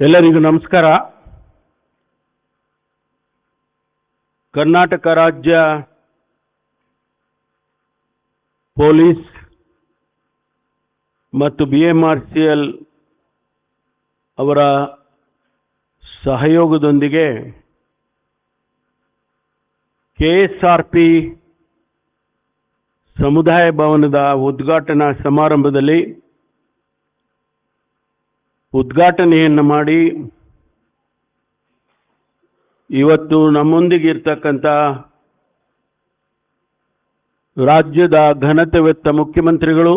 ಎಲ್ಲರಿಗೂ ನಮಸ್ಕಾರ. ಕರ್ನಾಟಕ ರಾಜ್ಯ ಪೊಲೀಸ್ ಮತ್ತು B M R C L ಅವರ ಸಹಯೋಗದೊಂದಿಗೆ ಕೆ ಎಸ್ ಆರ್ ಪಿ ಸಮುದಾಯ ಭವನದ ಉದ್ಘಾಟನಾ ಸಮಾರಂಭದಲ್ಲಿ ಉದ್ಘಾಟನೆಯನ್ನು ಮಾಡಿ ಇವತ್ತು ನಮ್ಮೊಂದಿಗೆ ಇರ್ತಕ್ಕಂಥ ರಾಜ್ಯದ ಘನತೆವೆತ್ತ ಮುಖ್ಯಮಂತ್ರಿಗಳು,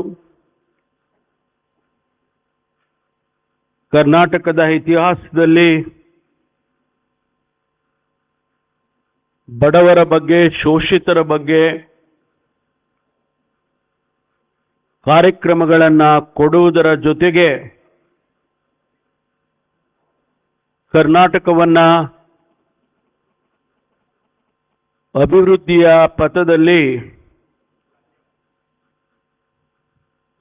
ಕರ್ನಾಟಕದ ಇತಿಹಾಸದಲ್ಲಿ ಬಡವರ ಬಗ್ಗೆ, ಶೋಷಿತರ ಬಗ್ಗೆ ಕಾರ್ಯಕ್ರಮಗಳನ್ನು ಕೊಡುವುದರ ಜೊತೆಗೆ ಕರ್ನಾಟಕವನ್ನ ಅಭಿವೃದ್ಧಿಯ ಪಥದಲ್ಲಿ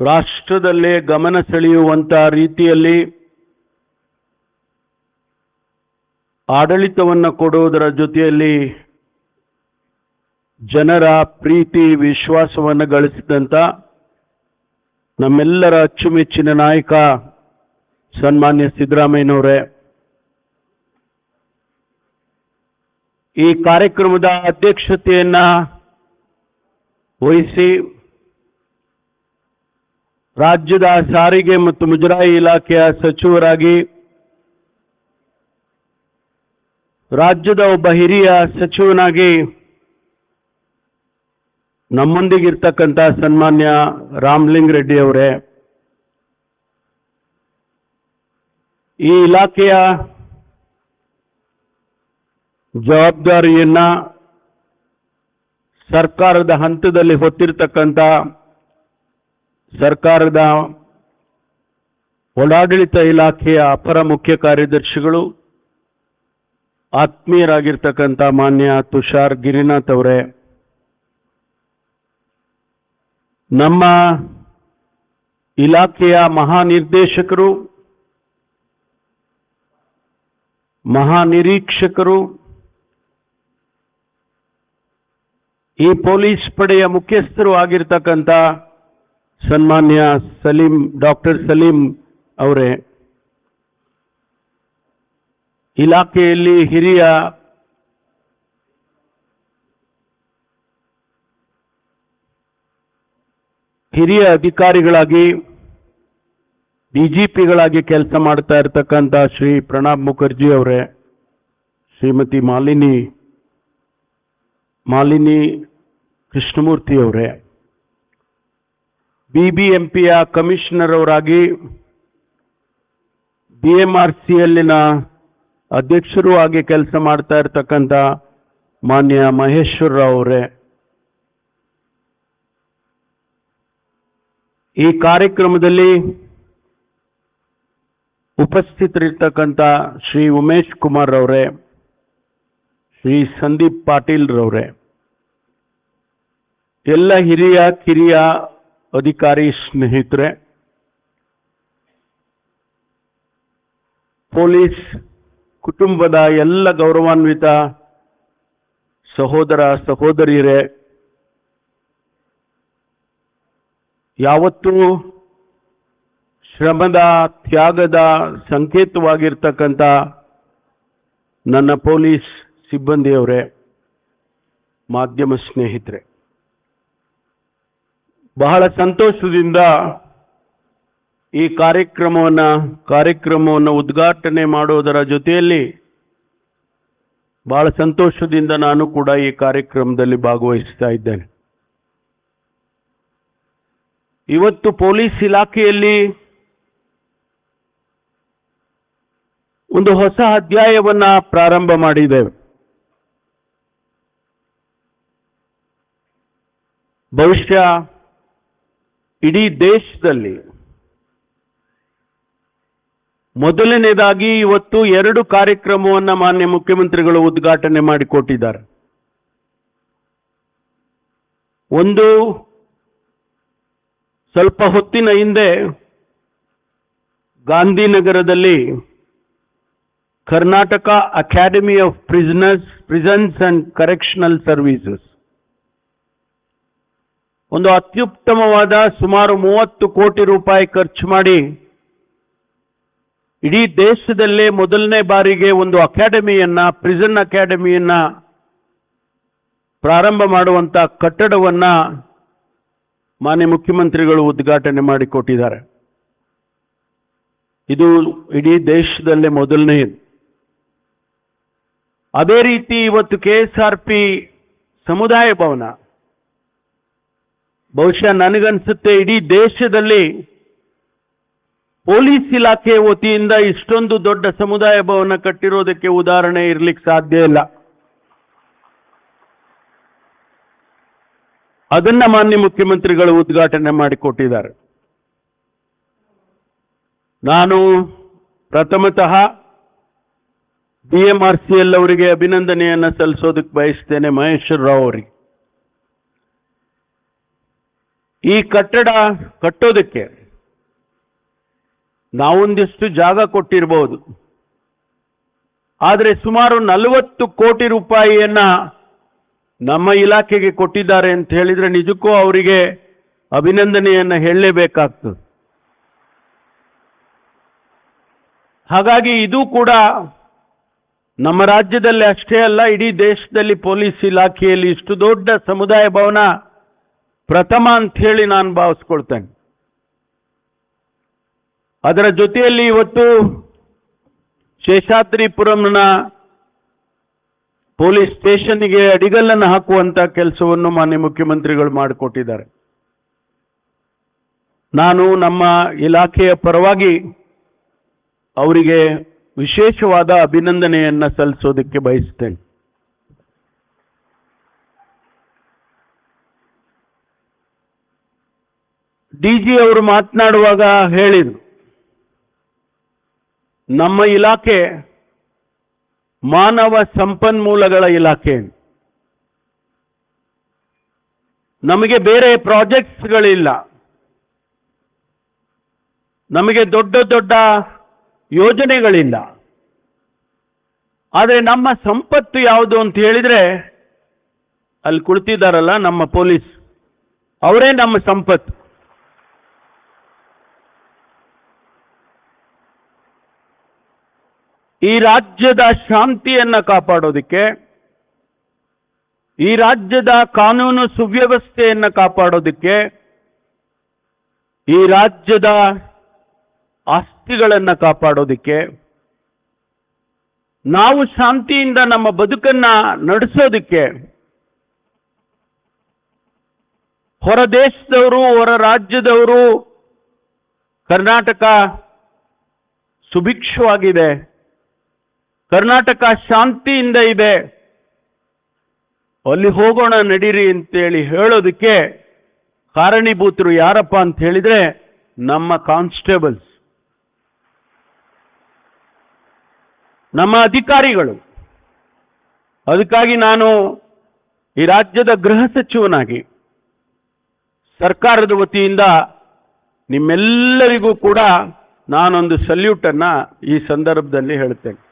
ರಾಷ್ಟ್ರದಲ್ಲೇ ಗಮನ ಸೆಳೆಯುವಂಥ ರೀತಿಯಲ್ಲಿ ಆಡಳಿತವನ್ನು ಕೊಡುವುದರ ಜೊತೆಯಲ್ಲಿ ಜನರ ಪ್ರೀತಿ, ವಿಶ್ವಾಸವನ್ನು ಗಳಿಸಿದಂಥ ನಮ್ಮೆಲ್ಲರ ಅಚ್ಚುಮೆಚ್ಚಿನ ನಾಯಕ ಸನ್ಮಾನ್ಯ ಸಿದ್ದರಾಮಯ್ಯನವರೇ. ಈ ಕಾರ್ಯಕ್ರಮದ ಅಧ್ಯಕ್ಷತೆಯನ್ನ ವಹಿಸಿ ರಾಜ್ಯದ ಸಾರಿಗೆ ಮತ್ತು ಮುಜರಾಯಿ ಇಲಾಖೆಯ ಸಚಿವರಾಗಿ, ರಾಜ್ಯದ ಒಬ್ಬ ಹಿರಿಯ ಸಚಿವನಾಗಿ ನಮ್ಮೊಂದಿಗಿರ್ತಕ್ಕಂಥ ಸನ್ಮಾನ್ಯ ರಾಮಲಿಂಗ ರೆಡ್ಡಿ ಅವರೇ, ಈ ಇಲಾಖೆಯ ಜವಾಬ್ದಾರಿಯನ್ನ ಸರ್ಕಾರದ ಹಂತದಲ್ಲಿ ಹೊತ್ತಿರತಕ್ಕಂಥ ಸರ್ಕಾರದ ಒಳಾಡಳಿತ ಇಲಾಖೆಯ ಅಪರ ಮುಖ್ಯ ಕಾರ್ಯದರ್ಶಿಗಳು ಆತ್ಮೀಯರಾಗಿರ್ತಕ್ಕಂಥ ಮಾನ್ಯ ತುಷಾರ್ ಗಿರಿನಾಥ್ ಅವರೇ, ನಮ್ಮ ಇಲಾಖೆಯ ಮಹಾನಿರ್ದೇಶಕರು, ಮಹಾನಿರೀಕ್ಷಕರು ಈ ಪೊಲೀಸ್ ಪಡೆಯ ಮುಖ್ಯಸ್ಥರು ಆಗಿರ್ತಕ್ಕಂಥ ಸನ್ಮಾನ್ಯ ಸಲೀಂ, ಡಾಕ್ಟರ್ ಸಲೀಂ ಅವರೇ, ಇಲಾಖೆಯಲ್ಲಿ ಹಿರಿಯ ಹಿರಿಯ ಅಧಿಕಾರಿಗಳಾಗಿ, ಡಿಜಿಪಿಗಳಾಗಿ ಕೆಲಸ ಮಾಡ್ತಾ ಇರತಕ್ಕಂಥ ಶ್ರೀ ಪ್ರಣಬ್ ಮುಖರ್ಜಿ ಅವರೇ, ಶ್ರೀಮತಿ ಮಾಲಿನಿ ಮಾಲಿನಿ ಕೃಷ್ಣಮೂರ್ತಿ ಅವರೇ ಬಿ ಬಿ ಎಂ ಪಿಯ ಕಮಿಷನರ್ ಅವರಾಗಿ ಬಿ ಎಂ ಆರ್ ಸಿಯಲ್ಲಿನ ಅಧ್ಯಕ್ಷರು ಆಗಿ ಕೆಲಸ ಮಾಡ್ತಾ ಇರತಕ್ಕಂಥ ಮಾನ್ಯ ಮಹೇಶ್ವರ ರಾವ್ ಅವರೇ. ಈ ಕಾರ್ಯಕ್ರಮದಲ್ಲಿ ಉಪಸ್ಥಿತರಿರ್ತಕ್ಕಂಥ ಶ್ರೀ ಉಮೇಶ್ ಕುಮಾರ್ ಅವರೇ ಶ್ರೀ ಸಂದೀಪ್ ಪಾಟೀಲ್ ರವರೇ ಎಲ್ಲ ಹಿರಿಯ, ಕಿರಿಯ ಅಧಿಕಾರಿ ಸ್ನೇಹಿತರೆ, ಪೊಲೀಸ್ ಕುಟುಂಬದ ಎಲ್ಲ ಗೌರವಾನ್ವಿತ ಸಹೋದರ, ಸಹೋದರಿಯರೇ, ಯಾವತ್ತೂ ಶ್ರಮದ, ತ್ಯಾಗದ ಸಂಕೇತವಾಗಿರ್ತಕ್ಕಂಥ ನನ್ನ ಪೊಲೀಸ್ ಸಿಬ್ಬಂದಿಯವರೇ, ಮಾಧ್ಯಮ ಸ್ನೇಹಿತರೆ. ಬಹಳ ಸಂತೋಷದಿಂದ ಈ ಕಾರ್ಯಕ್ರಮವನ್ನು ಕಾರ್ಯಕ್ರಮವನ್ನು ಉದ್ಘಾಟನೆ ಮಾಡುವುದರ ಜೊತೆಯಲ್ಲಿ ಬಹಳ ಸಂತೋಷದಿಂದ ನಾನು ಕೂಡ ಈ ಕಾರ್ಯಕ್ರಮದಲ್ಲಿ ಭಾಗವಹಿಸ್ತಾ ಇದ್ದೇನೆ. ಇವತ್ತು ಪೊಲೀಸ್ ಇಲಾಖೆಯಲ್ಲಿ ಒಂದು ಹೊಸ ಅಧ್ಯಾಯವನ್ನ ಪ್ರಾರಂಭ ಮಾಡಿದ್ದೇವೆ. ಬಹುಶಃ ಇಡೀ ದೇಶದಲ್ಲಿ ಮೊದಲನೇದಾಗಿ ಇವತ್ತು ಎರಡು ಕಾರ್ಯಕ್ರಮವನ್ನು ಮಾನ್ಯ ಮುಖ್ಯಮಂತ್ರಿಗಳು ಉದ್ಘಾಟನೆ ಮಾಡಿಕೊಟ್ಟಿದ್ದಾರೆ. ಒಂದು ಸ್ವಲ್ಪ ಹೊತ್ತಿನ ಹಿಂದೆ ಗಾಂಧಿನಗರದಲ್ಲಿ Karnataka academy of prisoners prisons and correctional services ಒಂದು ಅತ್ಯುತ್ತಮವಾದ ಸುಮಾರು ಮೂವತ್ತು ಕೋಟಿ ರೂಪಾಯಿ ಖರ್ಚು ಮಾಡಿ ಇಡೀ ದೇಶದಲ್ಲೇ ಮೊದಲನೇ ಬಾರಿಗೆ ಒಂದು ಅಕಾಡೆಮಿಯನ್ನ ಪ್ರಿಸನ್ ಅಕಾಡೆಮಿಯನ್ನ ಪ್ರಾರಂಭ ಮಾಡುವಂತ ಕಟ್ಟಡವನ್ನ ಮಾನ್ಯ ಮುಖ್ಯಮಂತ್ರಿಗಳು ಉದ್ಘಾಟನೆ ಮಾಡಿಕೊಟ್ಟಿದ್ದಾರೆ. ಇದು ಇಡೀ ದೇಶದಲ್ಲೇ ಮೊದಲನೆಯದು ಅದೇ ರೀತಿ ಇವತ್ತು ಕೆ ಎಸ್ ಆರ್ ಪಿ ಸಮುದಾಯ ಭವನ ಬಹುಶಃ ನನಗನ್ಸುತ್ತೆ ಇಡೀ ದೇಶದಲ್ಲಿ ಪೊಲೀಸ್ ಇಲಾಖೆ ವತಿಯಿಂದ ಇಷ್ಟೊಂದು ದೊಡ್ಡ ಸಮುದಾಯ ಭವನ ಕಟ್ಟಿರೋದಕ್ಕೆ ಉದಾಹರಣೆ ಇರ್ಲಿಕ್ಕೆ ಸಾಧ್ಯ ಇಲ್ಲ. ಅದನ್ನ ಮಾನ್ಯ ಮುಖ್ಯಮಂತ್ರಿಗಳು ಉದ್ಘಾಟನೆ ಮಾಡಿಕೊಟ್ಟಿದ್ದಾರೆ. ನಾನು ಪ್ರಥಮತಃ B M R C L ಅವರಿಗೆ ಅಭಿನಂದನೆಯನ್ನ ಸಲ್ಲಿಸೋದಕ್ಕೆ ಬಯಸ್ತೇನೆ ಮಹೇಶ್ವರ ರಾವ್ ಅವರಿಗೆ. ಈ ಕಟ್ಟಡ ಕಟ್ಟೋದಕ್ಕೆ ನಾವೊಂದಿಷ್ಟು ಜಾಗ ಕೊಟ್ಟಿರಬಹುದು ಆದರೆ ಸುಮಾರು ನಲವತ್ತು ಕೋಟಿ ರೂಪಾಯಿಯನ್ನ ನಮ್ಮ ಇಲಾಖೆಗೆ ಕೊಟ್ಟಿದ್ದಾರೆ ಅಂತ ಹೇಳಿದ್ರೆ ನಿಜಕ್ಕೂ ಅವರಿಗೆ ಅಭಿನಂದನೆಯನ್ನ ಹೇಳಲೇಬೇಕಾಗ್ತದೆ. ಹಾಗಾಗಿ ಇದು ಕೂಡ ನಮ್ಮ ರಾಜ್ಯದಲ್ಲಿ ಅಷ್ಟೇ ಅಲ್ಲ, ಇಡೀ ದೇಶದಲ್ಲಿ ಪೊಲೀಸ್ ಇಲಾಖೆಯಲ್ಲಿ ಇಷ್ಟು ದೊಡ್ಡ ಸಮುದಾಯ ಭವನ ಪ್ರಥಮ ಅಂತ ಹೇಳಿ ನಾನು ಭಾವಿಸ್ಕೊಳ್ತೇನೆ. ಅದರ ಜೊತೆಯಲ್ಲಿ ಇವತ್ತು ಶೇಷಾದ್ರಿಪುರಂನ ಪೊಲೀಸ್ ಸ್ಟೇಷನ್ಗೆ ಅಡಿಗಲ್ಲನ್ನು ಹಾಕುವಂತ ಕೆಲಸವನ್ನು ಮಾನ್ಯ ಮುಖ್ಯಮಂತ್ರಿಗಳು ಮಾಡಿಕೊಟ್ಟಿದ್ದಾರೆ. ನಾನು ನಮ್ಮ ಇಲಾಖೆಯ ಪರವಾಗಿ ಅವರಿಗೆ ವಿಶೇಷವಾದ ಅಭಿನಂದನೆಯನ್ನು ಸಲ್ಲಿಸೋದಕ್ಕೆ ಬಯಸ್ತೇನೆ. ಡಿ ಜಿ ಅವರು ಮಾತನಾಡುವಾಗ ಹೇಳಿದರು, ನಮ್ಮ ಇಲಾಖೆ ಮಾನವ ಸಂಪನ್ಮೂಲಗಳ ಇಲಾಖೆ. ನಮಗೆ ಬೇರೆ ಪ್ರಾಜೆಕ್ಟ್ಸ್ಗಳಿಲ್ಲ. ನಮಗೆ ದೊಡ್ಡ ದೊಡ್ಡ ಯೋಜನೆಗಳಿಲ್ಲ. ಆದರೆ ನಮ್ಮ ಸಂಪತ್ತು ಯಾವುದು ಅಂತ ಹೇಳಿದ್ರೆ, ಅಲ್ಲಿ ಕುಳಿತಿದ್ದಾರಲ್ಲ ನಮ್ಮ ಪೊಲೀಸ್, ಅವರೇ ನಮ್ಮ ಸಂಪತ್ತು. ಈ ರಾಜ್ಯದ ಶಾಂತಿಯನ್ನ ಕಾಪಾಡೋದಕ್ಕೆ, ಈ ರಾಜ್ಯದ ಕಾನೂನು ಸುವ್ಯವಸ್ಥೆಯನ್ನ ಕಾಪಾಡೋದಕ್ಕೆ, ಈ ರಾಜ್ಯದ ಆಸ್ತಿಗಳನ್ನ ಕಾಪಾಡೋದಕ್ಕೆ, ನಾವು ಶಾಂತಿಯಿಂದ ನಮ್ಮ ಬದುಕನ್ನ ನಡೆಸೋದಕ್ಕೆ, ಹೊರ ದೇಶದವರು, ಹೊರ ರಾಜ್ಯದವರು ಕರ್ನಾಟಕ ಸುಭಿಕ್ಷವಾಗಿದೆ. ಕರ್ನಾಟಕ ಶಾಂತಿಯಿಂದ ಇದೆ. ಅಲ್ಲಿ ಹೋಗೋಣ ನಡೀರಿ ಅಂತೇಳಿ ಹೇಳೋದಕ್ಕೆ ಕಾರಣೀಭೂತರು ಯಾರಪ್ಪ ಅಂತ ಹೇಳಿದ್ರೆ ನಮ್ಮ ಕಾನ್ಸ್ಟೇಬಲ್ಸ್. ನಮ್ಮ ಅಧಿಕಾರಿಗಳು. ಅದಕ್ಕಾಗಿ ನಾನು ಈ ರಾಜ್ಯದ ಗೃಹ ಸಚಿವನಾಗಿ ಸರ್ಕಾರದ ವತಿಯಿಂದ ನಿಮ್ಮೆಲ್ಲರಿಗೂ ಕೂಡ ನಾನೊಂದು ಸಲ್ಯೂಟನ್ನು ಈ ಸಂದರ್ಭದಲ್ಲಿ ಹೇಳ್ತೇನೆ.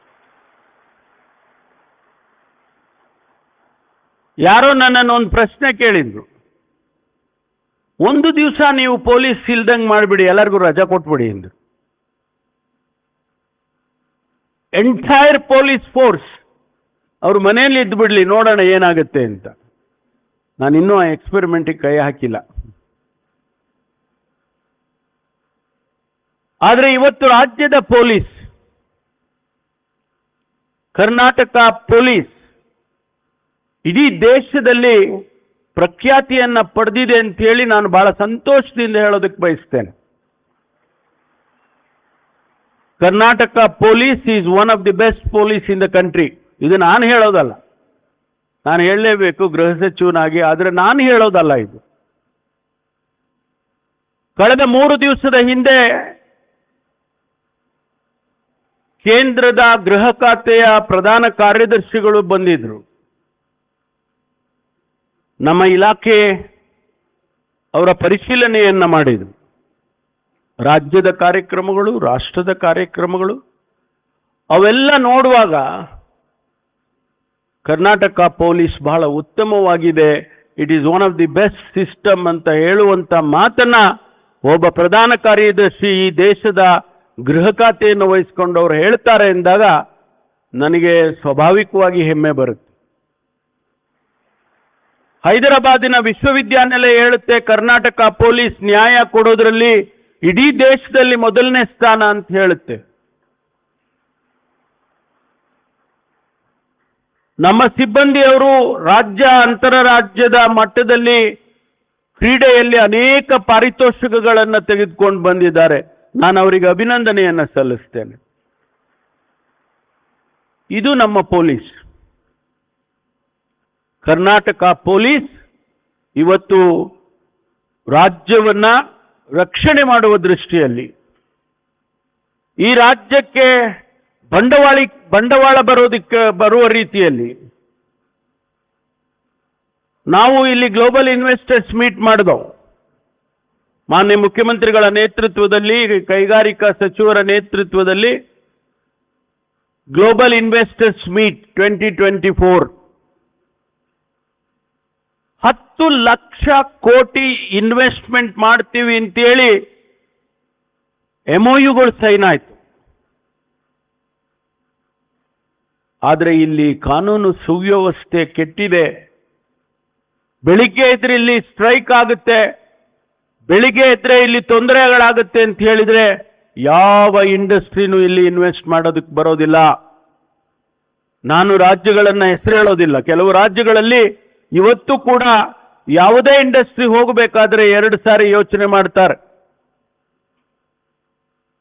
ಯಾರೋ ನನ್ನನ್ನು ಒಂದು ಪ್ರಶ್ನೆ ಕೇಳಿದ್ರು. ಒಂದು ದಿವಸ ನೀವು ಪೊಲೀಸ್ ಇಲ್ದಂಗೆ ಮಾಡಿಬಿಡಿ, ಎಲ್ಲರಿಗೂ ರಜಾ ಕೊಟ್ಬಿಡಿ ಎಂದು ಎಂಟೈರ್ ಪೊಲೀಸ್ ಫೋರ್ಸ್ ಅವ್ರ ಮನೆಯಲ್ಲಿ ಇದ್ದು ಬಿಡಲಿ ನೋಡೋಣ ಏನಾಗುತ್ತೆ ಅಂತ. ನಾನು ಇನ್ನೂ ಆ ಎಕ್ಸ್ಪೆರಿಮೆಂಟಿಗೆ ಕೈ ಹಾಕಿಲ್ಲ. ಆದರೆ ಇವತ್ತು ರಾಜ್ಯದ ಪೊಲೀಸ್, ಕರ್ನಾಟಕ ಪೊಲೀಸ್ ಇಡೀ ದೇಶದಲ್ಲಿ ಪ್ರಖ್ಯಾತಿಯನ್ನ ಪಡೆದಿದೆ ಅಂತ ಹೇಳಿ ನಾನು ಬಹಳ ಸಂತೋಷದಿಂದ ಹೇಳೋದಕ್ಕೆ ಬಯಸ್ತೇನೆ. Karnataka police is one of the best police in the country ಇದು ನಾನು ಹೇಳೋದಲ್ಲ. ನಾನು ಹೇಳಲೇಬೇಕು ಗೃಹ ಸಚಿವನಾಗಿ, ಆದರೆ ನಾನು ಹೇಳೋದಲ್ಲ ಇದು. ಕಳೆದ ಮೂರು ದಿವಸದ ಹಿಂದೆ ಕೇಂದ್ರದ ಗೃಹ ಖಾತೆಯ ಪ್ರಧಾನ ಕಾರ್ಯದರ್ಶಿಗಳು ಬಂದಿದ್ರು. ನಮ್ಮ ಇಲಾಖೆ ಅವರ ಪರಿಶೀಲನೆಯನ್ನು ಮಾಡಿದರು ರಾಜ್ಯದ ಕಾರ್ಯಕ್ರಮಗಳು, ರಾಷ್ಟ್ರದ ಕಾರ್ಯಕ್ರಮಗಳು, ಅವೆಲ್ಲ ನೋಡುವಾಗ ಕರ್ನಾಟಕ ಪೊಲೀಸ್ ಬಹಳ ಉತ್ತಮವಾಗಿದೆ. It is one of the best system ಅಂತ ಹೇಳುವಂಥ ಮಾತನ್ನ ಒಬ್ಬ ಪ್ರಧಾನ ಕಾರ್ಯದರ್ಶಿ ಈ ದೇಶದ ಗೃಹ ಖಾತೆಯನ್ನು ವಹಿಸ್ಕೊಂಡವರು ಹೇಳ್ತಾರೆ ಎಂದಾಗ ನನಗೆ ಸ್ವಾಭಾವಿಕವಾಗಿ ಹೆಮ್ಮೆ ಬರುತ್ತೆ. ಹೈದರಾಬಾದಿನ ವಿಶ್ವವಿದ್ಯಾನಿಲಯ ಹೇಳುತ್ತೆ, ಕರ್ನಾಟಕ ಪೊಲೀಸ್ ನ್ಯಾಯ ಕೊಡೋದ್ರಲ್ಲಿ ಇಡೀ ದೇಶದಲ್ಲಿ ಮೊದಲನೇ ಸ್ಥಾನ ಅಂತ ಹೇಳುತ್ತೆ. ನಮ್ಮ ಸಿಬ್ಬಂದಿಯವರು ರಾಜ್ಯ ಅಂತರರಾಜ್ಯದ ಮಟ್ಟದಲ್ಲಿ ಕ್ರೀಡೆಯಲ್ಲಿ ಅನೇಕ ಪಾರಿತೋಷಿಕಗಳನ್ನು ತೆಗೆದುಕೊಂಡು ಬಂದಿದ್ದಾರೆ. ನಾನು ಅವರಿಗೆ ಅಭಿನಂದನೆಯನ್ನು ಸಲ್ಲಿಸ್ತೇನೆ. ಇದು ನಮ್ಮ ಪೊಲೀಸ್. ಕರ್ನಾಟಕ ಪೊಲೀಸ್ ಇವತ್ತು ರಾಜ್ಯವನ್ನ ರಕ್ಷಣೆ ಮಾಡುವ ದೃಷ್ಟಿಯಲ್ಲಿ ಈ ರಾಜ್ಯಕ್ಕೆ ಬಂಡವಾಳಿ, ಬಂಡವಾಳ ಬರೋದಿಕ್ಕೆ, ಬರುವ ರೀತಿಯಲ್ಲಿ ನಾವು ಇಲ್ಲಿ ಗ್ಲೋಬಲ್ ಇನ್ವೆಸ್ಟರ್ಸ್ ಮೀಟ್ ಮಾಡಿದವು. ಮಾನ್ಯ ಮುಖ್ಯಮಂತ್ರಿಗಳ ನೇತೃತ್ವದಲ್ಲಿ, ಕೈಗಾರಿಕಾ ಸಚಿವರ ನೇತೃತ್ವದಲ್ಲಿ global investors meet twenty twenty four ಹತ್ತು ಲಕ್ಷ ಕೋಟಿ ಇನ್ವೆಸ್ಟ್ಮೆಂಟ್ ಮಾಡ್ತೀವಿ ಅಂತೇಳಿ ಎಂಒಯುಗಳು ಸೈನ್ ಆಯಿತು. ಆದರೆ ಇಲ್ಲಿ ಕಾನೂನು ಸುವ್ಯವಸ್ಥೆ ಕೆಟ್ಟಿದೆ. ಬೆಳಿಗ್ಗೆ ಇದ್ರೆ ಇಲ್ಲಿ ಸ್ಟ್ರೈಕ್ ಆಗುತ್ತೆ. ಬೆಳಿಗ್ಗೆ ಇದ್ರೆ ಇಲ್ಲಿ ತೊಂದರೆಗಳಾಗುತ್ತೆ ಅಂತ ಹೇಳಿದ್ರೆ ಯಾವ ಇಂಡಸ್ಟ್ರಿನೂ ಇಲ್ಲಿ ಇನ್ವೆಸ್ಟ್ ಮಾಡೋದಕ್ಕೆ ಬರೋದಿಲ್ಲ. ನಾನು ರಾಜ್ಯಗಳನ್ನು ಹೆಸರು ಹೇಳೋದಿಲ್ಲ. ಕೆಲವು ರಾಜ್ಯಗಳಲ್ಲಿ ಇವತ್ತು ಕೂಡ ಯಾವುದೇ ಇಂಡಸ್ಟ್ರಿ ಹೋಗಬೇಕಾದ್ರೆ ಎರಡು ಸಾರಿ ಯೋಚನೆ ಮಾಡ್ತಾರೆ.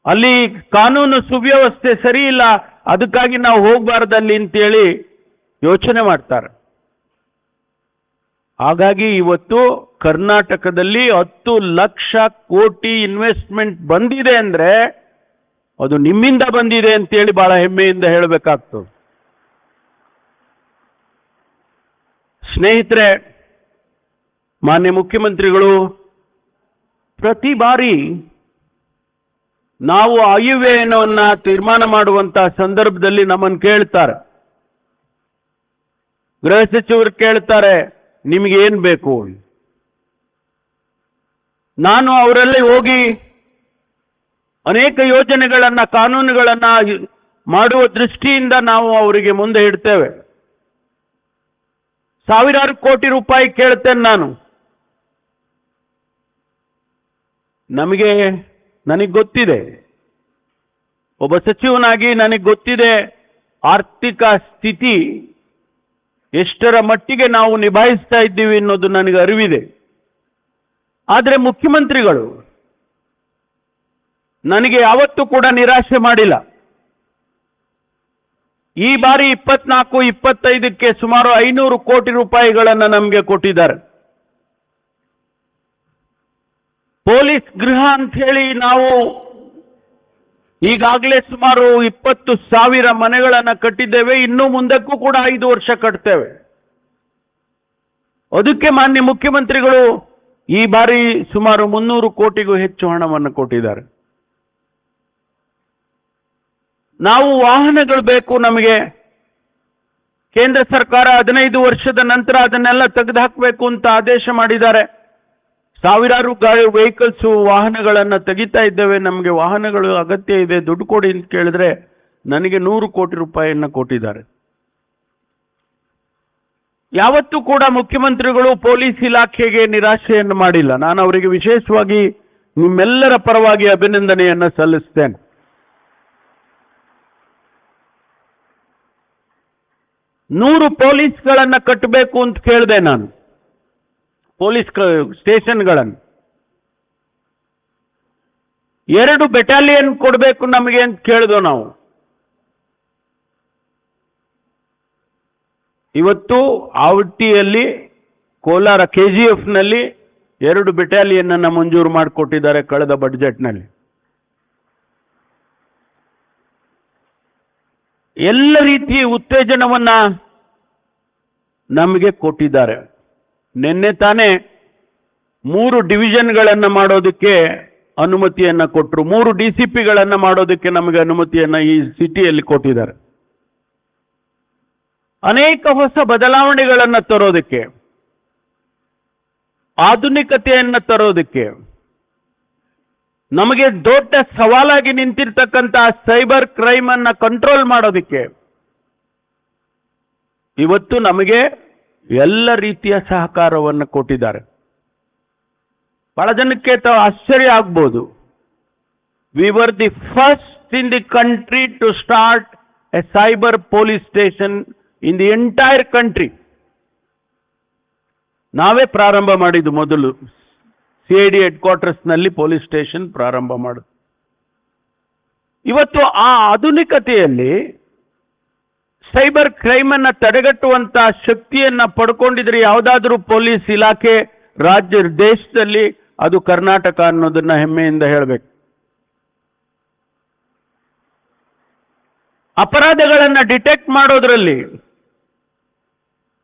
ಅಲ್ಲಿ ಕಾನೂನು ಸುವ್ಯವಸ್ಥೆ ಸರಿ ಇಲ್ಲ, ಅದಕ್ಕಾಗಿ ನಾವು ಹೋಗಬಾರ್ದಲ್ಲಿ ಅಂತೇಳಿ ಯೋಚನೆ ಮಾಡ್ತಾರೆ. ಹಾಗಾಗಿ ಇವತ್ತು ಕರ್ನಾಟಕದಲ್ಲಿ ಹತ್ತು ಲಕ್ಷ ಕೋಟಿ ಇನ್ವೆಸ್ಟ್ಮೆಂಟ್ ಬಂದಿದೆ ಅಂದರೆ ಅದು ನಿಮ್ಮಿಂದ ಬಂದಿದೆ ಅಂತೇಳಿ ಬಹಳ ಹೆಮ್ಮೆಯಿಂದ ಹೇಳಬೇಕಾಗ್ತದೆ. ಸ್ನೇಹಿತರೆ, ಮಾನ್ಯ ಮುಖ್ಯಮಂತ್ರಿಗಳು, ಪ್ರತಿ ಬಾರಿ ನಾವು ಆಯುವ್ಯಯನವನ್ನು ತೀರ್ಮಾನ ಮಾಡುವಂತ ಸಂದರ್ಭದಲ್ಲಿ ನಮ್ಮನ್ನು ಕೇಳ್ತಾರೆ. ಗೃಹ ಸಚಿವರು ಕೇಳ್ತಾರೆ ನಿಮಗೆ ಏನು ಬೇಕು? ನಾನು ಅವರಲ್ಲಿ ಹೋಗಿ ಅನೇಕ ಯೋಜನೆಗಳನ್ನು, ಕಾನೂನುಗಳನ್ನು ಮಾಡುವ ದೃಷ್ಟಿಯಿಂದ ನಾವು ಅವರಿಗೆ ಮುಂದೆ ಇಡ್ತೇವೆ. ಸಾವಿರಾರು ಕೋಟಿ ರೂಪಾಯಿ ಕೇಳ್ತೇನೆ ನಾನು. ನಮಗೆ ನನಗೆ ಗೊತ್ತಿದೆ. ಒಬ್ಬ ಸಚಿವನಾಗಿ ನನಗೆ ಗೊತ್ತಿದೆ ಆರ್ಥಿಕ ಸ್ಥಿತಿ ಎಷ್ಟರ ಮಟ್ಟಿಗೆ ನಾವು ನಿಭಾಯಿಸ್ತಾ ಇದ್ದೀವಿ ಅನ್ನೋದು ನನಗೆ ಅರಿವಿದೆ. ಆದರೆ ಮುಖ್ಯಮಂತ್ರಿಗಳು ನನಗೆ ಯಾವತ್ತೂ ಕೂಡ ನಿರಾಶೆ ಮಾಡಿಲ್ಲ. ಈ ಬಾರಿ ಇಪ್ಪತ್ನಾಲ್ಕು, ಇಪ್ಪತ್ತೈದಕ್ಕೆ ಸುಮಾರು ಐನೂರು ಕೋಟಿ ರೂಪಾಯಿಗಳನ್ನು ನಮಗೆ ಕೊಟ್ಟಿದ್ದಾರೆ. ಪೊಲೀಸ್ ಗೃಹ ಅಂತ ಹೇಳಿ ನಾವು ಈಗಾಗಲೇ ಸುಮಾರು ಇಪ್ಪತ್ತು ಸಾವಿರ ಮನೆಗಳನ್ನು ಕಟ್ಟಿದ್ದೇವೆ. ಇನ್ನು ಮುಂದಕ್ಕೂ ಕೂಡ ಐದು ವರ್ಷ ಕಟ್ತೇವೆ. ಅದಕ್ಕೆ ಮಾನ್ಯ ಮುಖ್ಯಮಂತ್ರಿಗಳು ಈ ಬಾರಿ ಸುಮಾರು ಮುನ್ನೂರು ಕೋಟಿಗೂ ಹೆಚ್ಚು ಹಣವನ್ನು ಕೊಟ್ಟಿದ್ದಾರೆ. ನಾವು ವಾಹನಗಳು ಬೇಕು ನಮಗೆ. ಕೇಂದ್ರ ಸರ್ಕಾರ ಹದಿನೈದು ವರ್ಷದ ನಂತರ ಅದನ್ನೆಲ್ಲ ತೆಗೆದುಹಾಕಬೇಕು ಅಂತ ಆದೇಶ ಮಾಡಿದ್ದಾರೆ. ಸಾವಿರಾರು ಗಾಡಿ ವೆಹಿಕಲ್ಸ್ ವಾಹನಗಳನ್ನ ತೆಗಿತಾ ಇದ್ದೇವೆ. ನಮಗೆ ವಾಹನಗಳು ಅಗತ್ಯ ಇದೆ. ದುಡ್ಡು ಕೊಡಿ ಅಂತ ಕೇಳಿದ್ರೆ ನನಗೆ ನೂರು ಕೋಟಿ ರೂಪಾಯಿಯನ್ನ ಕೊಟ್ಟಿದ್ದಾರೆ. ಯಾವತ್ತೂ ಕೂಡ ಮುಖ್ಯಮಂತ್ರಿಗಳು ಪೊಲೀಸ್ ಇಲಾಖೆಗೆ ನಿರಾಶೆಯನ್ನು ಮಾಡಿಲ್ಲ. ನಾನು ಅವರಿಗೆ ವಿಶೇಷವಾಗಿ ನಿಮ್ಮೆಲ್ಲರ ಪರವಾಗಿ ಅಭಿನಂದನೆಯನ್ನ ಸಲ್ಲಿಸ್ತೇನೆ. ನೂರು ಪೊಲೀಸ್ಗಳನ್ನ ಕಟ್ಟಬೇಕು ಅಂತ ಕೇಳಿದೆ ನಾನು. ಪೊಲೀಸ್ ಸ್ಟೇಷನ್ಗಳನ್ನು. ಎರಡು ಬೆಟಾಲಿಯನ್ ಕೊಡಬೇಕು ನಮಗೆ ಅಂತ ಕೇಳಿದೋ ನಾವು. ಇವತ್ತು ಆವಟ್ಟಿಯಲ್ಲಿ ಕೋಲಾರ ಕೆ ಜಿ ಎಫ್ನಲ್ಲಿ ಎರಡು ಬೆಟಾಲಿಯನ್ ಅನ್ನ ಮಂಜೂರು ಮಾಡಿಕೊಟ್ಟಿದ್ದಾರೆ ಕಳೆದ ಬಡ್ಜೆಟ್ನಲ್ಲಿ ಎಲ್ಲ ರೀತಿಯ ಉತ್ತೇಜನವನ್ನ ನಮಗೆ ಕೊಟ್ಟಿದ್ದಾರೆ. ನಿನ್ನೆ ತಾನೇ ಮೂರು ಡಿವಿಷನ್ಗಳನ್ನು ಮಾಡೋದಕ್ಕೆ ಅನುಮತಿಯನ್ನ ಕೊಟ್ಟರು ಮೂರು ಡಿ ಸಿ ಪಿಗಳನ್ನು ಮಾಡೋದಕ್ಕೆ ನಮಗೆ ಅನುಮತಿಯನ್ನ ಈ ಸಿಟಿಯಲ್ಲಿ ಕೊಟ್ಟಿದ್ದಾರೆ. ಅನೇಕ ಹೊಸ ಬದಲಾವಣೆಗಳನ್ನು ತರೋದಕ್ಕೆ, ಆಧುನಿಕತೆಯನ್ನು ತರೋದಕ್ಕೆ ನಮಗೆ ದೊಡ್ಡ ಸವಾಲಾಗಿ ನಿಂತಿರ್ತಕ್ಕಂಥ ಸೈಬರ್ ಕ್ರೈಮ್ ಅನ್ನ ಕಂಟ್ರೋಲ್ ಮಾಡೋದಕ್ಕೆ ಇವತ್ತು ನಮಗೆ ಎಲ್ಲ ರೀತಿಯ ಸಹಕಾರವನ್ನು ಕೊಟ್ಟಿದ್ದಾರೆ. ಬಹಳ ಜನಕ್ಕೆ ತಾವು ಆಶ್ಚರ್ಯ ಆಗ್ಬೋದು. We were the first in the country to start a cyber police station in the entire country ನಾವೇ ಪ್ರಾರಂಭ ಮಾಡಿದ್ದು ಮೊದಲು. ಸಿ ಐ ಡಿ ಹೆಡ್ ಕ್ವಾರ್ಟರ್ಸ್ನಲ್ಲಿ ಪೊಲೀಸ್ ಸ್ಟೇಷನ್ ಪ್ರಾರಂಭ ಮಾಡುದು ಇವತ್ತು ಆ ಆಧುನಿಕತೆಯಲ್ಲಿ ಸೈಬರ್ ಕ್ರೈಮ್ ಅನ್ನ ತಡೆಗಟ್ಟುವಂತ ಶಕ್ತಿಯನ್ನ ಪಡ್ಕೊಂಡಿದ್ರೆ ಯಾವುದಾದ್ರೂ ಪೊಲೀಸ್ ಇಲಾಖೆ ರಾಜ್ಯ ದೇಶದಲ್ಲಿ ಅದು ಕರ್ನಾಟಕ ಅನ್ನೋದನ್ನ ಹೆಮ್ಮೆಯಿಂದ ಹೇಳಬೇಕು. ಅಪರಾಧಗಳನ್ನ ಡಿಟೆಕ್ಟ್ ಮಾಡೋದ್ರಲ್ಲಿ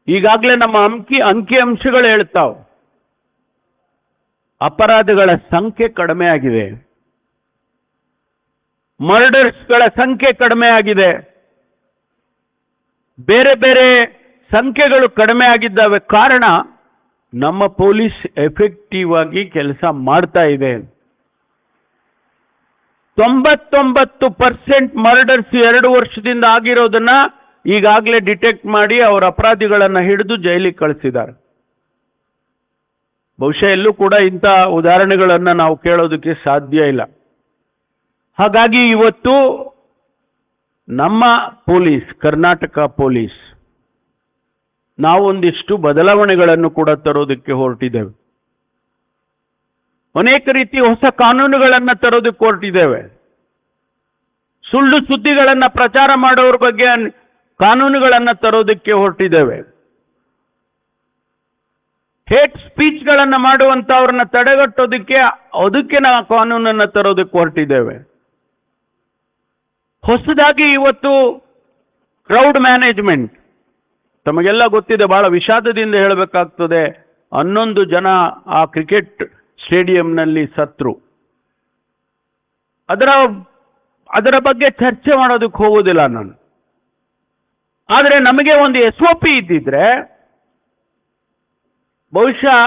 ಈಗಾಗಲೇ ನಮ್ಮ ಅಂಕಿ ಅಂಕಿ ಅಂಶಗಳು ಹೇಳ್ತಾವ. ಅಪರಾಧಗಳ ಸಂಖ್ಯೆ ಕಡಿಮೆ ಆಗಿದೆ. ಮರ್ಡರ್ಸ್ಗಳ ಸಂಖ್ಯೆ ಕಡಿಮೆ ಆಗಿದೆ. ಬೇರೆ ಬೇರೆ ಸಂಖ್ಯೆಗಳು ಕಡಿಮೆ ಆಗಿದ್ದಾವೆ. ಕಾರಣ ನಮ್ಮ ಪೊಲೀಸ್ ಎಫೆಕ್ಟಿವ್ ಆಗಿ ಕೆಲಸ ಮಾಡ್ತಾ ಇದೆ. ತೊಂಬತ್ತೊಂಬತ್ತು ಪರ್ಸೆಂಟ್ ಮರ್ಡರ್ಸ್ ಎರಡು ವರ್ಷದಿಂದ ಆಗಿರೋದನ್ನ ಈಗಾಗಲೇ ಡಿಟೆಕ್ಟ್ ಮಾಡಿ ಅವರ ಅಪರಾಧಿಗಳನ್ನ ಹಿಡಿದು ಜೈಲಿಗೆ ಕಳಿಸಿದ್ದಾರೆ. ಬಹುಶಃ ಎಲ್ಲೂ ಕೂಡ ಇಂಥ ಉದಾಹರಣೆಗಳನ್ನು ನಾವು ಕೇಳೋದಕ್ಕೆ ಸಾಧ್ಯ ಇಲ್ಲ. ಹಾಗಾಗಿ ಇವತ್ತು ನಮ್ಮ ಪೊಲೀಸ್, ಕರ್ನಾಟಕ ಪೊಲೀಸ್, ನಾವೊಂದಿಷ್ಟು ಬದಲಾವಣೆಗಳನ್ನು ಕೂಡ ತರೋದಕ್ಕೆ ಹೊರಟಿದ್ದೇವೆ. ಅನೇಕ ರೀತಿ ಹೊಸ ಕಾನೂನುಗಳನ್ನು ತರೋದಕ್ಕೆ ಹೊರಟಿದ್ದೇವೆ. ಸುಳ್ಳು ಸುದ್ದಿಗಳನ್ನ ಪ್ರಚಾರ ಮಾಡೋರ ಬಗ್ಗೆ ಕಾನೂನುಗಳನ್ನು ತರೋದಕ್ಕೆ ಹೊರಟಿದ್ದೇವೆ. ಹೇಟ್ ಸ್ಪೀಚ್ಗಳನ್ನ ಮಾಡುವಂಥವ್ರನ್ನ ತಡೆಗಟ್ಟೋದಕ್ಕೆ ಅದಕ್ಕೆ ನಾವು ಕಾನೂನನ್ನ ತರೋದಕ್ಕೆ ಹೊರಟಿದ್ದೇವೆ. ಹೊಸದಾಗಿ ಇವತ್ತು ಕ್ರೌಡ್ ಮ್ಯಾನೇಜ್ಮೆಂಟ್, ತಮಗೆಲ್ಲ ಗೊತ್ತಿದೆ ಬಹಳ ವಿಷಾದದಿಂದ ಹೇಳಬೇಕಾಗ್ತದೆ, ಹನ್ನೊಂದು ಜನ ಆ ಕ್ರಿಕೆಟ್ ಸ್ಟೇಡಿಯಂನಲ್ಲಿ ಸತ್ರು. ಅದರ ಅದರ ಬಗ್ಗೆ ಚರ್ಚೆ ಮಾಡೋದಕ್ಕೆ ಹೋಗೋದಿಲ್ಲ ನಾನು. ಆದರೆ ನಮಗೆ ಒಂದು ಎಸ್ ಒ ಪಿ ಇದ್ದಿದ್ರೆ ಬಹುಶಃ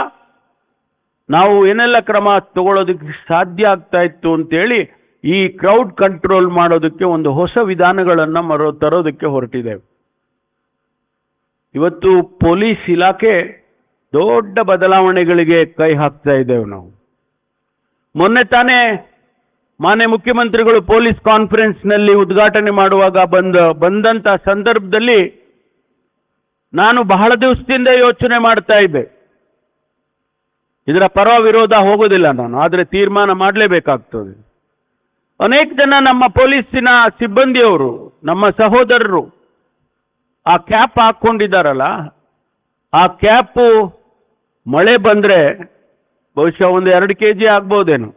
ನಾವು ಏನೆಲ್ಲ ಕ್ರಮ ತಗೊಳ್ಳೋದಕ್ಕೆ ಸಾಧ್ಯ ಆಗ್ತಾ ಇತ್ತು ಅಂತೇಳಿ ಈ ಕ್ರೌಡ್ ಕಂಟ್ರೋಲ್ ಮಾಡೋದಕ್ಕೆ ಒಂದು ಹೊಸ ವಿಧಾನಗಳನ್ನು ಮರೋ ತರೋದಕ್ಕೆ ಹೊರಟಿದ್ದೇವೆ ಇವತ್ತು ಪೊಲೀಸ್ ಇಲಾಖೆ ದೊಡ್ಡ ಬದಲಾವಣೆಗಳಿಗೆ ಕೈ ಹಾಕ್ತಾ ಇದ್ದೇವೆ ನಾವು. ಮೊನ್ನೆ ತಾನೇ ಮಾನ್ಯ ಮುಖ್ಯಮಂತ್ರಿಗಳು ಪೊಲೀಸ್ ಕಾನ್ಫರೆನ್ಸ್ನಲ್ಲಿ ಉದ್ಘಾಟನೆ ಮಾಡುವಾಗ ಬಂದ, ಬಂದಂತ ಸಂದರ್ಭದಲ್ಲಿ ನಾನು ಬಹಳ ದಿವಸದಿಂದ ಯೋಚನೆ ಮಾಡ್ತಾ ಇದ್ದೆ. ಇದರ ಪರ ವಿರೋಧ ಹೋಗೋದಿಲ್ಲ ನಾನು, ಆದರೆ ತೀರ್ಮಾನ ಮಾಡಲೇಬೇಕಾಗ್ತದೆ. ಅನೇಕ ಜನ ನಮ್ಮ ಪೊಲೀಸಿನ ಸಿಬ್ಬಂದಿಯವರು, ನಮ್ಮ ಸಹೋದರರು, ಆ ಕ್ಯಾಪ್ ಹಾಕ್ಕೊಂಡಿದ್ದಾರಲ್ಲ ಆ ಕ್ಯಾಪು ಮಳೆ ಬಂದರೆ ಬಹುಶಃ ಒಂದು ಎರಡು ಕೆ ಜಿ ಆಗ್ಬೋದೇನು.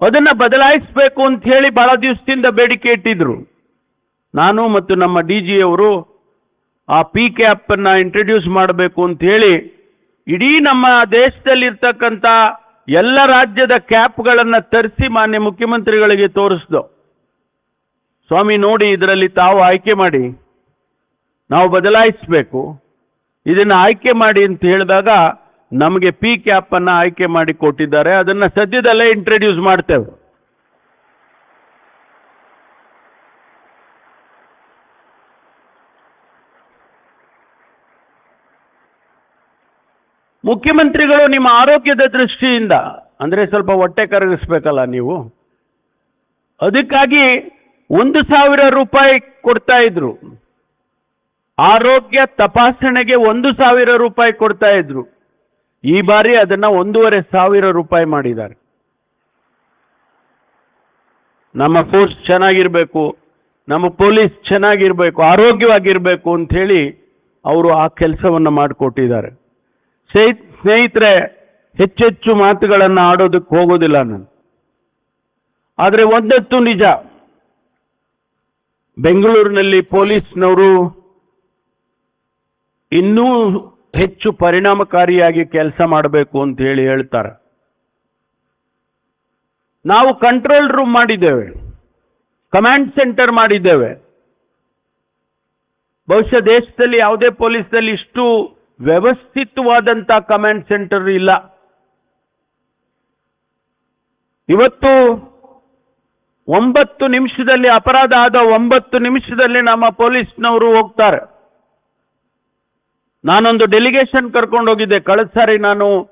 ಅದನ್ನು ಬದಲಾಯಿಸಬೇಕು ಅಂತ ಹೇಳಿ ಭಾಳ ದಿವಸದಿಂದ ಬೇಡಿಕೆ ಇಟ್ಟಿದ್ರು. ನಾನು ಮತ್ತು ನಮ್ಮ ಡಿ ಜಿ ಅವರು ಆ ಪಿ ಕ್ಯಾಪನ್ನು ಇಂಟ್ರಡ್ಯೂಸ್ ಮಾಡಬೇಕು ಅಂತ ಹೇಳಿ ಇಡೀ ನಮ್ಮ ದೇಶದಲ್ಲಿರ್ತಕ್ಕಂಥ ಎಲ್ಲ ರಾಜ್ಯದ ಕ್ಯಾಪ್ಗಳನ್ನು ತರಿಸಿ ಮಾನ್ಯ ಮುಖ್ಯಮಂತ್ರಿಗಳಿಗೆ ತೋರಿಸ್ದು. ಸ್ವಾಮಿ ನೋಡಿ, ಇದರಲ್ಲಿ ತಾವು ಆಯ್ಕೆ ಮಾಡಿ, ನಾವು ಬದಲಾಯಿಸಬೇಕು. ಇದನ್ನು ಆಯ್ಕೆ ಮಾಡಿ ಅಂತ ಹೇಳಿದಾಗ ನಮಗೆ ಪಿ ಕ್ಯಾಪ್ ಅನ್ನ ಆಯ್ಕೆ ಮಾಡಿ ಕೊಟ್ಟಿದ್ದಾರೆ. ಅದನ್ನ ಸದ್ಯದಲ್ಲೇ ಇಂಟ್ರೊಡ್ಯೂಸ್ ಮಾಡ್ತೇವೆ. ಮುಖ್ಯಮಂತ್ರಿಗಳು ನಿಮ್ಮ ಆರೋಗ್ಯದ ದೃಷ್ಟಿಯಿಂದ, ಅಂದ್ರೆ ಸ್ವಲ್ಪ ಹೊಟ್ಟೆ ಕರಗಿಸ್ಬೇಕಲ್ಲ ನೀವು? ಅದಕ್ಕಾಗಿ ಒಂದು ಸಾವಿರ ರೂಪಾಯಿ ಕೊಡ್ತಾ ಇದ್ರು. ಆರೋಗ್ಯ ತಪಾಸಣೆಗೆ ಒಂದು ಸಾವಿರ ರೂಪಾಯಿ ಕೊಡ್ತಾ ಇದ್ರು. ಈ ಬಾರಿ ಅದನ್ನ ಒಂದೂವರೆ ಸಾವಿರ ರೂಪಾಯಿ ಮಾಡಿದ್ದಾರೆ. ನಮ್ಮ ಫೋರ್ಸ್ ಚೆನ್ನಾಗಿರ್ಬೇಕು, ನಮ್ಮ ಪೊಲೀಸ್ ಚೆನ್ನಾಗಿರ್ಬೇಕು, ಆರೋಗ್ಯವಾಗಿರ್ಬೇಕು ಅಂತ ಹೇಳಿ ಅವರು ಆ ಕೆಲಸವನ್ನು ಮಾಡಿಕೊಟ್ಟಿದ್ದಾರೆ. ಸ್ನೇಹಿತರೆ ಹೆಚ್ಚೆಚ್ಚು ಮಾತುಗಳನ್ನು ಆಡೋದಕ್ಕೆ ಹೋಗೋದಿಲ್ಲ ನಾನು. ಆದರೆ ಒಂದತ್ತು ನಿಜ. ಬೆಂಗಳೂರಿನಲ್ಲಿ ಪೊಲೀಸ್ನವರು ಇನ್ನೂ ಹೆಚ್ಚು ಪರಿಣಾಮಕಾರಿಯಾಗಿ ಕೆಲಸ ಮಾಡಬೇಕು ಅಂತ ಹೇಳಿ ಹೇಳ್ತಾರೆ. ನಾವು ಕಂಟ್ರೋಲ್ ರೂಮ್ ಮಾಡಿದ್ದೇವೆ. ಕಮಾಂಡ್ ಸೆಂಟರ್ ಮಾಡಿದ್ದೇವೆ. ಬಹುಶಃ ದೇಶದಲ್ಲಿ ಯಾವುದೇ ಪೊಲೀಸ್ನಲ್ಲಿ ಇಷ್ಟು ವ್ಯವಸ್ಥಿತವಾದಂಥ ಕಮಾಂಡ್ ಸೆಂಟರ್ ಇಲ್ಲ. ಇವತ್ತು ಒಂಬತ್ತು ನಿಮಿಷದಲ್ಲಿ, ಅಪರಾಧ ಆದ ಒಂಬತ್ತು ನಿಮಿಷದಲ್ಲಿ ನಮ್ಮ ಪೊಲೀಸ್ನವರು ಹೋಗ್ತಾರೆ. ನಾನೊಂದು ಡೆಲಿಗೇಷನ್ ಕರ್ಕೊಂಡು ಹೋಗಿದ್ದೆ. ಕಳೆದ ಸಾರಿ ನಾನು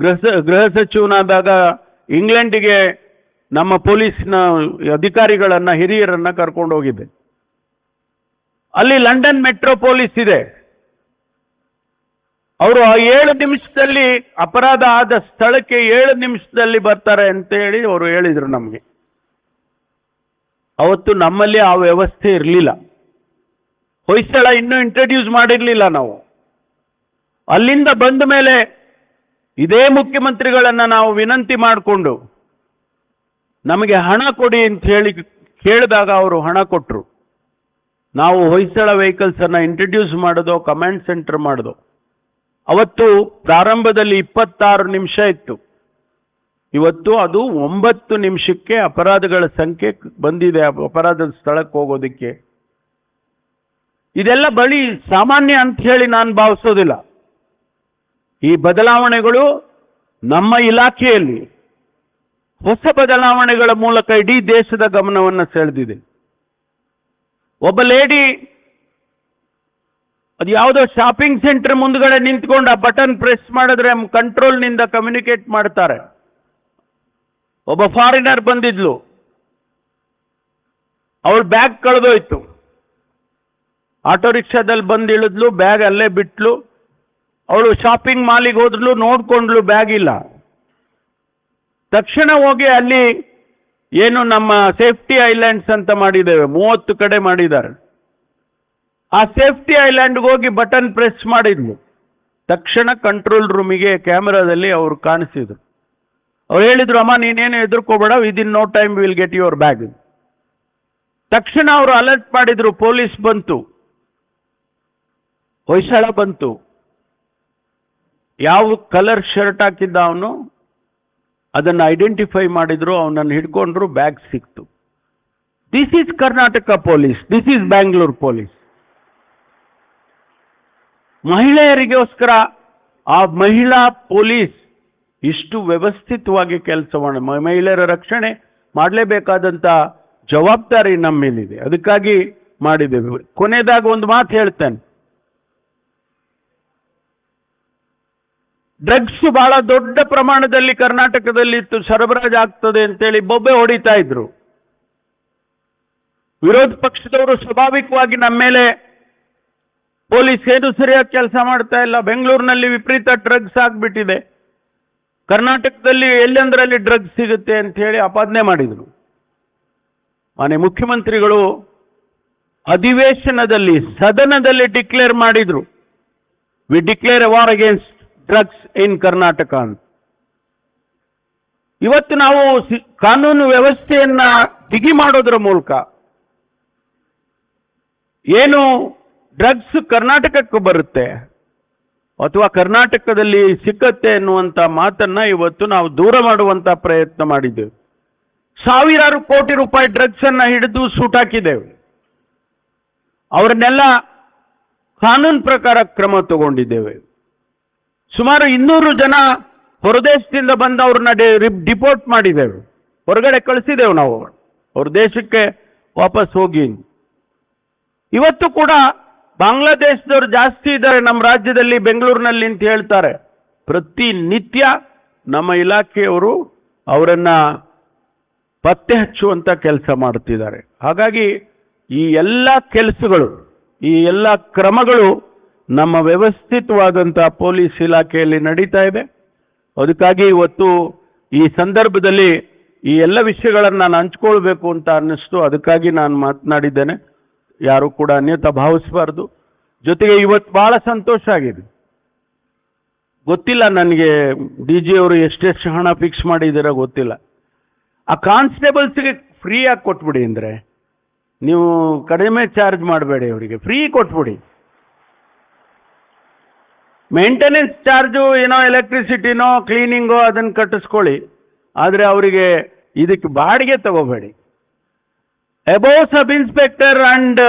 ಗೃಹ ಗೃಹ ಸಚಿವನಾದಾಗ ಇಂಗ್ಲೆಂಡಿಗೆ ನಮ್ಮ ಪೊಲೀಸ್ನ ಅಧಿಕಾರಿಗಳನ್ನು, ಹಿರಿಯರನ್ನು ಕರ್ಕೊಂಡು ಹೋಗಿದ್ದೆ. ಅಲ್ಲಿ ಲಂಡನ್ ಮೆಟ್ರೋ ಪೊಲೀಸ್ ಇದೆ. ಅವರು ಆ ಏಳು ನಿಮಿಷದಲ್ಲಿ ಅಪರಾಧ ಆದ ಸ್ಥಳಕ್ಕೆ ಏಳು ನಿಮಿಷದಲ್ಲಿ ಬರ್ತಾರೆ ಅಂತ ಹೇಳಿ ಅವರು ಹೇಳಿದರು ನಮಗೆ. ಅವತ್ತು ನಮ್ಮಲ್ಲಿ ಆ ವ್ಯವಸ್ಥೆ ಇರಲಿಲ್ಲ. ಹೊಯ್ಸಳ ಇನ್ನೂ ಇಂಟ್ರಡ್ಯೂಸ್ ಮಾಡಿರಲಿಲ್ಲ ನಾವು. ಅಲ್ಲಿಂದ ಬಂದ ಮೇಲೆ ಇದೇ ಮುಖ್ಯಮಂತ್ರಿಗಳನ್ನು ನಾವು ವಿನಂತಿ ಮಾಡಿಕೊಂಡು ನಮಗೆ ಹಣ ಕೊಡಿ ಅಂತ ಹೇಳಿ ಕೇಳಿದಾಗ ಅವರು ಹಣ ಕೊಟ್ಟರು ನಾವು ಹೊಯ್ಸಳ ವೆಹಿಕಲ್ಸನ್ನು ಇಂಟ್ರಡ್ಯೂಸ್ ಮಾಡೋದು ಕಮಾಂಡ್ ಸೆಂಟರ್ ಮಾಡೋದು ಅವತ್ತು ಪ್ರಾರಂಭದಲ್ಲಿ ಇಪ್ಪತ್ತಾರು ನಿಮಿಷ ಇತ್ತು. ಇವತ್ತು ಅದು ಒಂಬತ್ತು ನಿಮಿಷಕ್ಕೆ ಅಪರಾಧಗಳ ಸಂಖ್ಯೆ ಬಂದಿದೆ ಅಪರಾಧದ ಸ್ಥಳಕ್ಕೆ ಹೋಗೋದಕ್ಕೆ. ಇದೆಲ್ಲ ಬಳಿ ಸಾಮಾನ್ಯ ಅಂತ ಹೇಳಿ ನಾನು ಭಾವಿಸೋದಿಲ್ಲ. ಈ ಬದಲಾವಣೆಗಳು ನಮ್ಮ ಇಲಾಖೆಯಲ್ಲಿ ಹೊಸ ಬದಲಾವಣೆಗಳ ಮೂಲಕ ಇಡೀ ದೇಶದ ಗಮನವನ್ನು ಸೆಳೆದಿದೆ. ಒಬ್ಬ ಲೇಡಿ ಅದು ಯಾವುದೋ ಶಾಪಿಂಗ್ ಸೆಂಟರ್ ಮುಂದ್ಗಡೆ ನಿಂತ್ಕೊಂಡು ಆ ಬಟನ್ ಪ್ರೆಸ್ ಮಾಡಿದ್ರೆ ಕಂಟ್ರೋಲ್ನಿಂದ ಕಮ್ಯುನಿಕೇಟ್ ಮಾಡ್ತಾರೆ. ಒಬ್ಬ ಫಾರಿನರ್ ಬಂದಿದ್ಲು. ಅವಳು ಬ್ಯಾಗ್ ಕಳೆದೋಯ್ತು. ಆಟೋ ರಿಕ್ಷಾದಲ್ಲಿ ಬಂದು ಇಳಿದ್ಲು ಬ್ಯಾಗ್ ಅಲ್ಲೇ ಬಿಟ್ಲು. ಅವಳು ಶಾಪಿಂಗ್ ಮಾಲಿಗೆ ಹೋದ್ಲು ನೋಡ್ಕೊಂಡ್ಲು ಬ್ಯಾಗ್ ಇಲ್ಲ. ತಕ್ಷಣ ಹೋಗಿ ಅಲ್ಲಿ ಏನು ನಮ್ಮ ಸೇಫ್ಟಿ ಐಲ್ಯಾಂಡ್ಸ್ ಅಂತ ಮಾಡಿದ್ದೇವೆ. ಮೂವತ್ತು ಕಡೆ ಮಾಡಿದ್ದಾರೆ. ಆ ಸೇಫ್ಟಿ ಐಲ್ಯಾಂಡ್ಗೆ ಹೋಗಿ ಬಟನ್ ಪ್ರೆಸ್ ಮಾಡಿದ್ಲು. ತಕ್ಷಣ ಕಂಟ್ರೋಲ್ ರೂಮಿಗೆ ಕ್ಯಾಮ್ರಾದಲ್ಲಿ ಅವರು ಕಾಣಿಸಿದ್ರು. ಅವ್ರು ಹೇಳಿದ್ರು, ಅಮ್ಮ, ನೀನೇನು ಹೆದರ್ಕೋಬೇಡ within no time will get your bag ತಕ್ಷಣ ಅವರು ಅಲರ್ಟ್ ಮಾಡಿದ್ರು, ಪೊಲೀಸ್ ಬಂತು. ಹೊಯ್ಸಳ ಬಂತು. ಯಾವ ಕಲರ್ ಶರ್ಟ್ ಹಾಕಿದ್ದ ಅವನು? ಅದನ್ನು ಐಡೆಂಟಿಫೈ ಮಾಡಿದ್ರು, ಅವನನ್ನು ಹಿಡ್ಕೊಂಡ್ರು ಬ್ಯಾಗ್ ಸಿಕ್ತು. This is Karnataka police this is Bangalore police ಮಹಿಳೆಯರಿಗೋಸ್ಕರ ಆ ಮಹಿಳಾ ಪೊಲೀಸ್ ಇಷ್ಟು ವ್ಯವಸ್ಥಿತವಾಗಿ ಕೆಲಸ ಮಾಡ ಮಹಿಳೆಯರ ರಕ್ಷಣೆ ಮಾಡಲೇಬೇಕಾದಂಥ ಜವಾಬ್ದಾರಿ ನಮ್ಮ ಮೇಲಿದೆ ಅದಕ್ಕಾಗಿ ಮಾಡಿದ್ದೇವೆ. ಕೊನೆಯದಾಗ ಒಂದು ಮಾತು ಹೇಳ್ತೇನೆ. ಡ್ರಗ್ಸ್ ಬಹಳ ದೊಡ್ಡ ಪ್ರಮಾಣದಲ್ಲಿ ಕರ್ನಾಟಕದಲ್ಲಿ ಇತ್ತು, ಸರಬರಾಜು ಆಗ್ತದೆ ಅಂತೇಳಿ ಬೊಬ್ಬೆ ಹೊಡಿತಾ ಇದ್ರು. ವಿರೋಧ ಪಕ್ಷದವರು ಸ್ವಾಭಾವಿಕವಾಗಿ ನಮ್ಮ ಮೇಲೆ ಪೊಲೀಸ್ ಏನು ಸರಿಯಾಗಿ ಕೆಲಸ ಮಾಡ್ತಾ ಇಲ್ಲ. ಬೆಂಗಳೂರಿನಲ್ಲಿ ವಿಪರೀತ ಡ್ರಗ್ಸ್ ಆಗ್ಬಿಟ್ಟಿದೆ. ಕರ್ನಾಟಕದಲ್ಲಿ ಎಲ್ಲೆಂದರಲ್ಲಿ ಡ್ರಗ್ಸ್ ಸಿಗುತ್ತೆ ಅಂತ ಹೇಳಿ ಆಪಾದನೆ ಮಾಡಿದರು. ಮಾನ್ಯ ಮುಖ್ಯಮಂತ್ರಿಗಳು ಅಧಿವೇಶನದಲ್ಲಿ, ಸದನದಲ್ಲಿ ಡಿಕ್ಲೇರ್ ಮಾಡಿದ್ರು. We declare war against drugs in Karnataka ಅಂತ. ಇವತ್ತು ನಾವು ಕಾನೂನು ವ್ಯವಸ್ಥೆಯನ್ನ ಬಿಗಿ ಮಾಡೋದ್ರ ಮೂಲಕ ಏನು ಡ್ರಗ್ಸ್ ಕರ್ನಾಟಕಕ್ಕೆ ಬರುತ್ತೆ. ಅಥವಾ ಕರ್ನಾಟಕದಲ್ಲಿ ಸಿಕ್ಕತ್ತೆ ಎನ್ನುವಂಥ ಮಾತನ್ನ ಇವತ್ತು ನಾವು ದೂರ ಮಾಡುವಂಥ ಪ್ರಯತ್ನ ಮಾಡಿದ್ದೇವೆ. ಸಾವಿರಾರು ಕೋಟಿ ರೂಪಾಯಿ ಡ್ರಗ್ಸ್ ಅನ್ನು ಹಿಡಿದು ಸೂಟಾಕಿದ್ದೇವೆ ಅವರನ್ನೆಲ್ಲ ಕಾನೂನು ಪ್ರಕಾರ ಕ್ರಮ ತಗೊಂಡಿದ್ದೇವೆ. ಸುಮಾರು ಇನ್ನೂರು ಜನ ಹೊರದೇಶದಿಂದ ಬಂದವ್ರನ್ನ ಡಿಪೋರ್ಟ್ ಮಾಡಿದ್ದೇವೆ. ಹೊರಗಡೆ ಕಳಿಸಿದ್ದೇವೆ ನಾವು ಅವ್ರ ದೇಶಕ್ಕೆ ವಾಪಸ್ ಹೋಗಿ. ಇವತ್ತು ಕೂಡ ಬಾಂಗ್ಲಾದೇಶದವ್ರು ಜಾಸ್ತಿ ಇದ್ದಾರೆ, ನಮ್ಮ ರಾಜ್ಯದಲ್ಲಿ ಬೆಂಗಳೂರಿನಲ್ಲಿ ಅಂತ ಹೇಳ್ತಾರೆ. ಪ್ರತಿನಿತ್ಯ ನಮ್ಮ ಇಲಾಖೆಯವರು ಅವರನ್ನ ಪತ್ತೆ ಹಚ್ಚುವಂತ ಕೆಲಸ ಮಾಡ್ತಿದ್ದಾರೆ. ಹಾಗಾಗಿ ಈ ಎಲ್ಲ ಕೆಲಸಗಳು, ಈ ಎಲ್ಲ ಕ್ರಮಗಳು ನಮ್ಮ ವ್ಯವಸ್ಥಿತವಾದಂಥ ಪೊಲೀಸ್ ಇಲಾಖೆಯಲ್ಲಿ ನಡೀತಾ ಇದೆ. ಅದಕ್ಕಾಗಿ ಇವತ್ತು ಈ ಸಂದರ್ಭದಲ್ಲಿ ಈ ಎಲ್ಲ ವಿಷಯಗಳನ್ನು ನಾನು ಹಂಚ್ಕೊಳ್ಬೇಕು ಅಂತ ಅನ್ನಿಸ್ತು. ಅದಕ್ಕಾಗಿ ನಾನು ಮಾತನಾಡಿದ್ದೇನೆ. ಯಾರು ಕೂಡ ಅನ್ಯತ ಭಾವಿಸಬಾರ್ದು. ಜೊತೆಗೆ ಇವತ್ತು ಭಾಳ ಸಂತೋಷ ಆಗಿದೆ. ಗೊತ್ತಿಲ್ಲ ನನಗೆ ಡಿ ಜಿ ಅವರು ಎಷ್ಟೆಷ್ಟು ಹಣ ಫಿಕ್ಸ್ ಮಾಡಿದ್ದೀರ ಗೊತ್ತಿಲ್ಲ. ಆ ಕಾನ್ಸ್ಟೇಬಲ್ಸ್ಗೆ ಫ್ರೀಯಾಗಿ ಕೊಟ್ಬಿಡಿ ಅಂದರೆ, ನೀವು ಕಡಿಮೆ ಚಾರ್ಜ್ ಮಾಡಬೇಡಿ ಅವರಿಗೆ. ಫ್ರೀ ಕೊಟ್ಬಿಡಿ. ಮೇಂಟೆನೆನ್ಸ್ ಚಾರ್ಜು ಏನೋ ಎಲೆಕ್ಟ್ರಿಸಿಟಿನೋ ಕ್ಲೀನಿಂಗೋ ಅದನ್ನು ಕಟ್ಟಿಸ್ಕೊಳ್ಳಿ. ಆದರೆ ಅವರಿಗೆ ಇದಕ್ಕೆ ಬಾಡಿಗೆ ತಗೋಬೇಡಿ. Above sub inspector and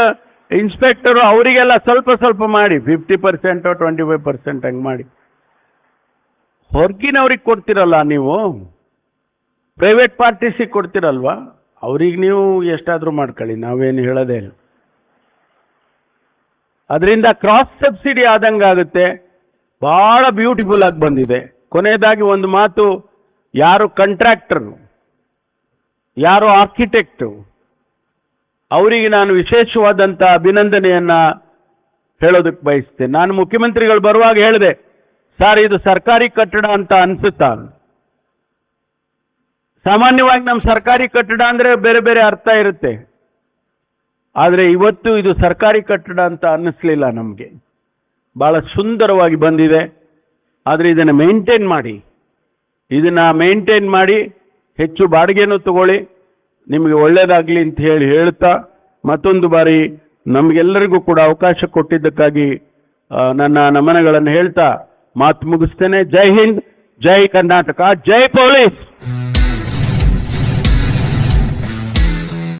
inspector ಅವರಿಗೆಲ್ಲ ಸ್ವಲ್ಪ ಸ್ವಲ್ಪ ಮಾಡಿ fifty percent twenty five percent ಹಂಗೆ ಮಾಡಿ. ಹೊರಗಿನವ್ರಿಗೆ ಕೊಡ್ತಿರಲ್ಲ ನೀವು ಪ್ರೈವೇಟ್ ಪಾರ್ಟೀಸಿಗೆ ಕೊಡ್ತಿರಲ್ವಾ? ಅವ್ರಿಗೆ ನೀವು ಎಷ್ಟಾದರೂ ಮಾಡ್ಕೊಳ್ಳಿ, ನಾವೇನು ಹೇಳೋದೇ ಇಲ್ಲ. ಅದರಿಂದ ಕ್ರಾಸ್ ಸಬ್ಸಿಡಿ ಆದಂಗೆ ಆಗುತ್ತೆ. ಭಾಳ ಬ್ಯೂಟಿಫುಲ್ ಆಗಿ ಬಂದಿದೆ. ಕೊನೆಯದಾಗಿ ಒಂದು ಮಾತು, ಯಾರು ಕಂಟ್ರಾಕ್ಟರು ಯಾರು ಆರ್ಕಿಟೆಕ್ಟು ಅವರಿಗೆ ನಾನು ವಿಶೇಷವಾದಂಥ ಅಭಿನಂದನೆಯನ್ನ ಹೇಳೋದಕ್ಕೆ ಬಯಸ್ತೇನೆ. ನಾನು ಮುಖ್ಯಮಂತ್ರಿಗಳು ಬರುವಾಗ ಹೇಳಿದೆ, ಸರ್, ಇದು ಸರ್ಕಾರಿ ಕಟ್ಟಡ ಅಂತ ಅನ್ಸುತ್ತಾ? ಸಾಮಾನ್ಯವಾಗಿ ನಮ್ಮ ಸರ್ಕಾರಿ ಕಟ್ಟಡ ಅಂದರೆ ಬೇರೆ ಬೇರೆ ಅರ್ಥ ಇರುತ್ತೆ. ಆದರೆ ಇವತ್ತು ಇದು ಸರ್ಕಾರಿ ಕಟ್ಟಡ ಅಂತ ಅನ್ನಿಸ್ಲಿಲ್ಲ ನಮಗೆ. ಭಾಳ ಸುಂದರವಾಗಿ ಬಂದಿದೆ. ಆದರೆ ಇದನ್ನು ಮೇಂಟೈನ್ ಮಾಡಿ. ಇದನ್ನು ಮೇಂಟೈನ್ ಮಾಡಿ, ಹೆಚ್ಚು ಬಾಡಿಗೆನೂ ತಗೊಳ್ಳಿ. ನಿಮಗೆ ಒಳ್ಳೆಯದಾಗಲಿ ಅಂತ ಹೇಳಿ ಹೇಳ್ತಾ ಮತ್ತೊಂದು ಬಾರಿ ನಮಗೆಲ್ಲರಿಗೂ ಕೂಡ ಅವಕಾಶ ಕೊಟ್ಟಿದ್ದಕ್ಕಾಗಿ ನನ್ನ ನಮನಗಳನ್ನು ಹೇಳ್ತಾ ಮಾತು ಮುಗಿಸ್ತೇನೆ. ಜೈ ಹಿಂದ್, ಜೈ ಕರ್ನಾಟಕ, ಜೈ ಪೊಲೀಸ್!